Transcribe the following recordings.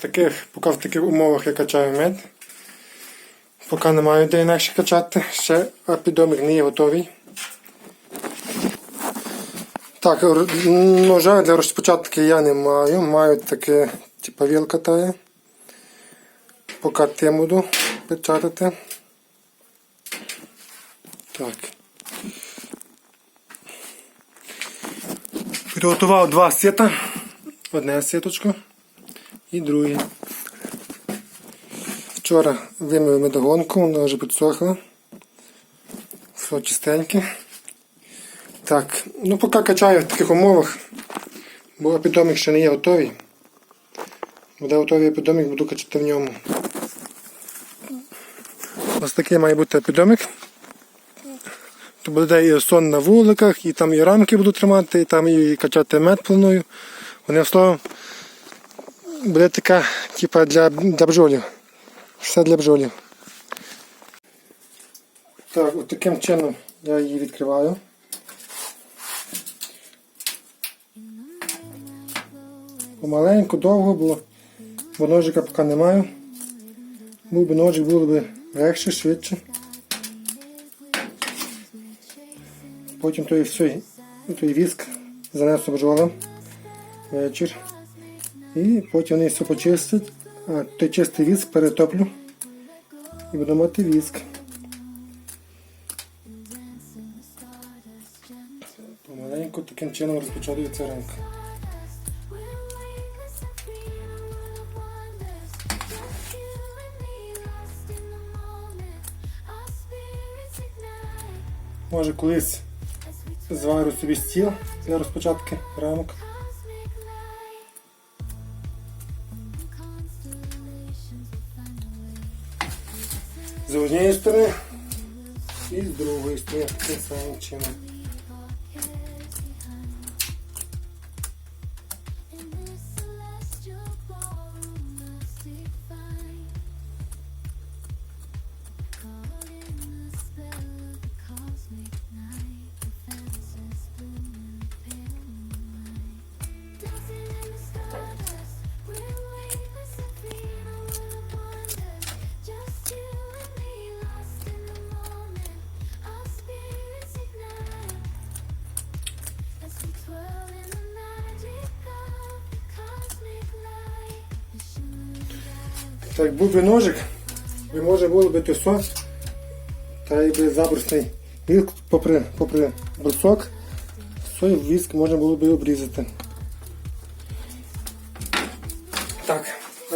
таких, поки в таких умовах я качаю мед. Поки не маю де інакше качати, ще апідомік не є готовий. Так, ножа для розпочатки я не маю. Маю таке, типа вілка тає. Поки тим буду печатати. Так. Підготував два сета. Одне сіточко і друге. Вчора вимив медогонку, вона вже підсохла. Все чистеньке. Так, ну поки качаю в таких умовах, бо епідомік ще не є готовий. Буде готовий епідомік, буду качати в ньому. Ось такий має бути епідомік. То буде і сон на вуликах, і там і рамки буду тримати, і там і качати мед планую. Вони словом буде така, типа для, для бджолів. Все для бджолів. Так, от таким чином я її відкриваю. Помаленьку, довго, бо, бо ножика поки не маю. Був би ножик, було б легше, швидше. Потім той, той віск занесу бджолам вечір. І потім вони все почистять, а той чистий віск перетоплю і буду мати віск. Помаленьку таким чином розпочалюється ранка. Може колись зварю собі стіл для розпочатки рамок. З однієї сторони і з другої сторони тим самим чином. Так, був би ножик, би може було би тесо, та й би забрусний віск попри, попри брусок, сой віск можна було би обрізати. Так,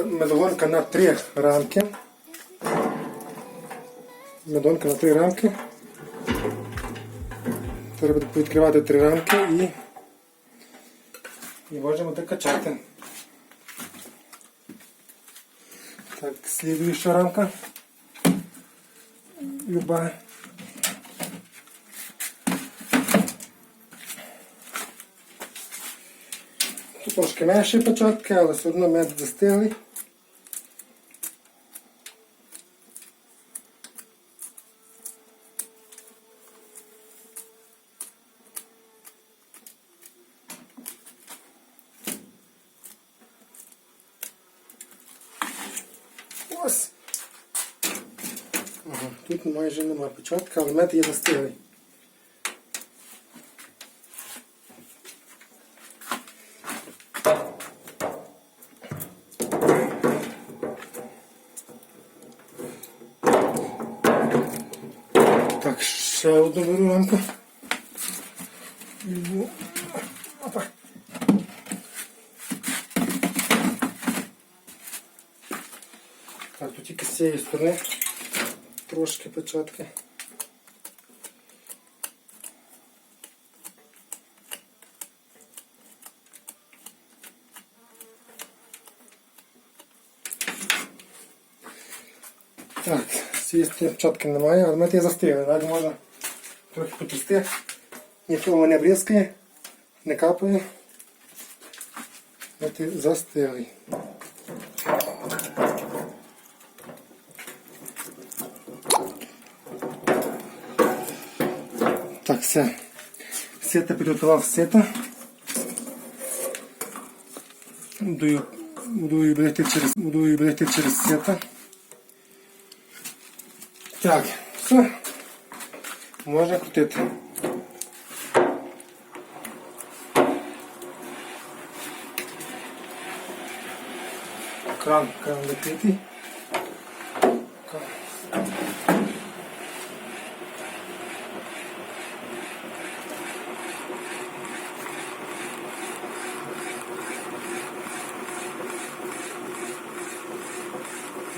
медогонка на три рамки. Медонка на три рамки. Треба відкривати три рамки і, і можемо так Так, следующая рамка. Любая. Тут трошки менші початки, але все одно мед застиглий. Ось. Ага, тут майже нема початка, але мед є застиглий. Так, ще одну беру рамку. Візьму. Опа. Так, тут тільки з цієї сторони трошки початки. Так, з цієї сторони початки немає, але мед є застигли, навіть можна трохи потрясти. Нічого не бризкає, не капає. Мед є застиглий. Все. Сета приготова в сета. Доибрете через, доибрете через сета. Так, все. Можно крутить. Кран, кран закрытый.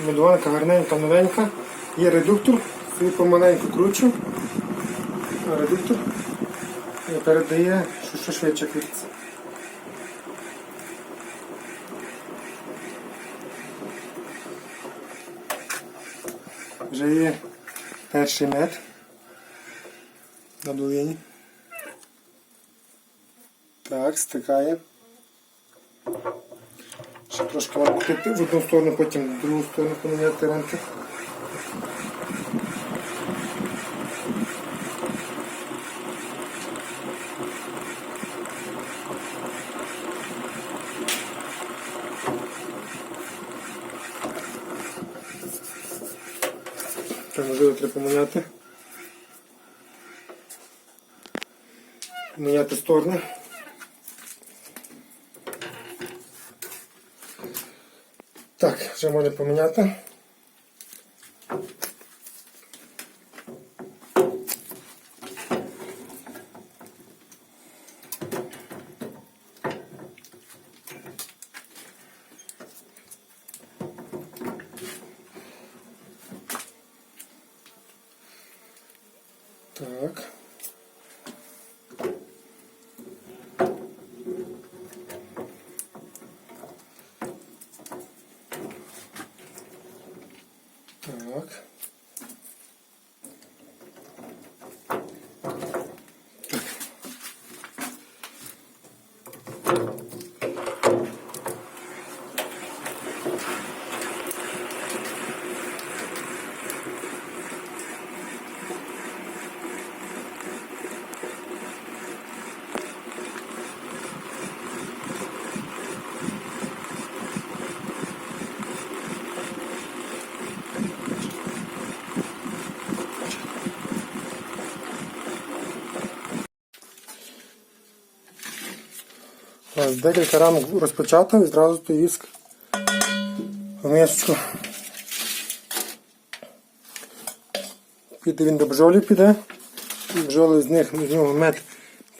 Медванка гарненька, новенька. Є редуктор, собі помаленьку кручу. Редуктор і передає, що, що швидше крутиться. Вже є перший мед на долині. Так, стикає. Трошки вам в одну сторону, потім в другу сторону поміняти рамки. Це можливо треба поміняти. Міняти сторони. Вже можна поміняти. Так. Ось Декілька рамок розпочато і зразу той віск в мисочку. Піде він до бджолів піде. Бджоли з них з нього мед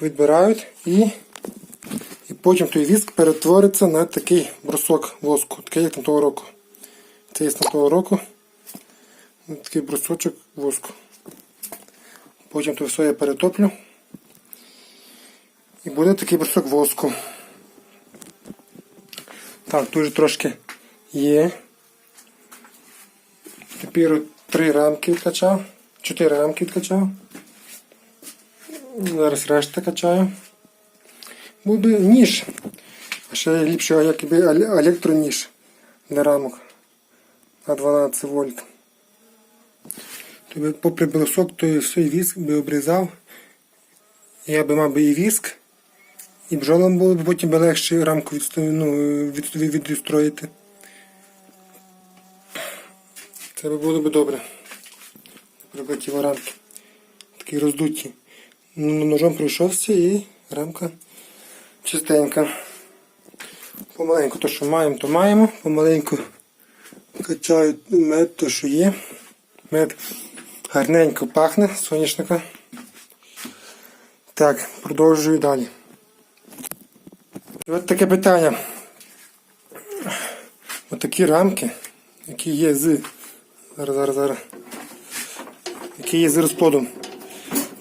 відбирають і, і потім той віск перетвориться на такий брусок воску, такий як на того року. Це є на того року. Такий брусочок воску. Потім то все я перетоплю. І буде такий брусок воску. Так, дуже трошки є. Тепер три рамки відкачав. Чотири рамки відкачав. Зараз решта качаю. Би ніж. А ще ліпше якби еле- електроніж для рамок на 12 вольт. Тобі попри брусок, то все віск би обрізав. Я би мав би і віск. І бджолам було б потім легше рамку ну, від... від- відстроїти. Це було б добре. Наприклад, ті рамки. Такі роздуті. Ну, Ножом пройшовся і рамка чистенька. Помаленьку то, що маємо, то маємо. Помаленьку качаю мед, то що є. Мед гарненько пахне соняшника. Так, продовжую далі. І от таке питання. Отакі рамки, які є з. Зараз, зараз, зараз. Які є з розплодом.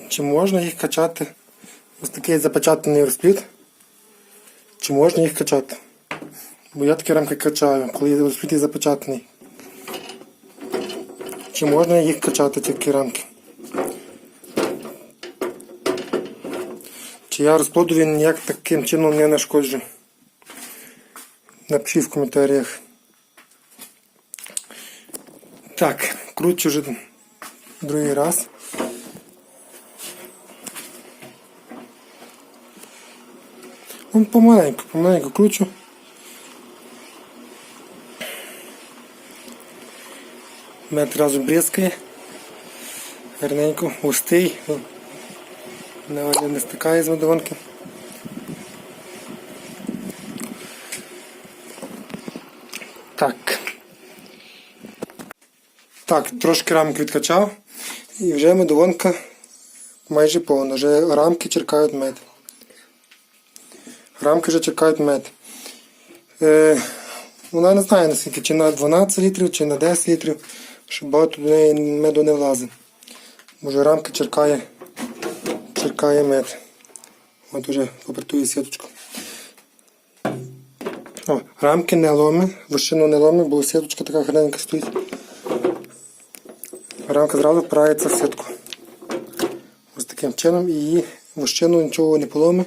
Чи можна їх качати? Ось такий запечатаний розплід. Чи можна їх качати? Бо я такі рамки качаю, коли розплід є запечатаний. Чи можна їх качати, такі рамки? Я розплоду він ніяк таким чином не нашкоджу. Напиши в коментарях. Так, кручу вже другий раз. Он помаленьку, помаленьку кручу. Мед одразу бризкає. Гарненько, густий. Не, не стикає з медовонки. Так. Так, трошки рамки відкачав. І вже медовонка майже повна. Вже рамки черкають мед. Рамки вже черкають мед. Е, вона не знає наскільки, чи на 12 літрів, чи на 10 літрів, щоб багато до неї меду не влазить. Може рамки черкає, черкає мед. От уже попритую сіточку. О, рамки не ломи, вищину не ломи, бо сіточка така гарненька стоїть. Рамка зразу впирається в сітку. Ось таким чином і її нічого не поломи.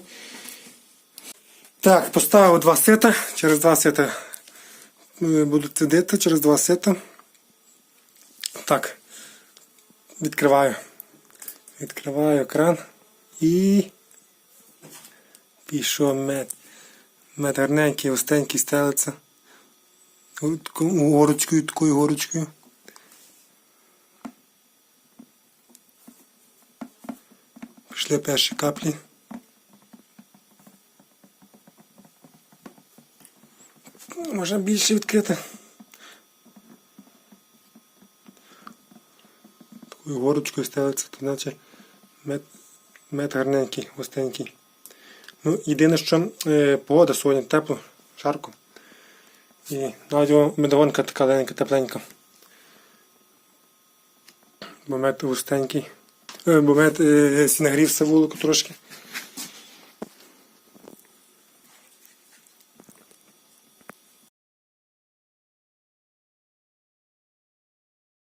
Так, поставив два сита. Через два сита е, буду цідити, через два сита. Так. Відкриваю. Відкриваю кран і пішов мед. Мед гарненький, густенький стелиться. Горочкою, такою горочкою. Пішли перші каплі. Можна більше відкрити. Такою горочкою ставиться, то наче мед, мед гарненький, густенький. Ну, єдине, що е, погода сьогодні тепло, жарко. І навіть о, медовонка така ленька, тепленька. Бо мед густенький. Е, бо мед е, сінагрівся вулику трошки.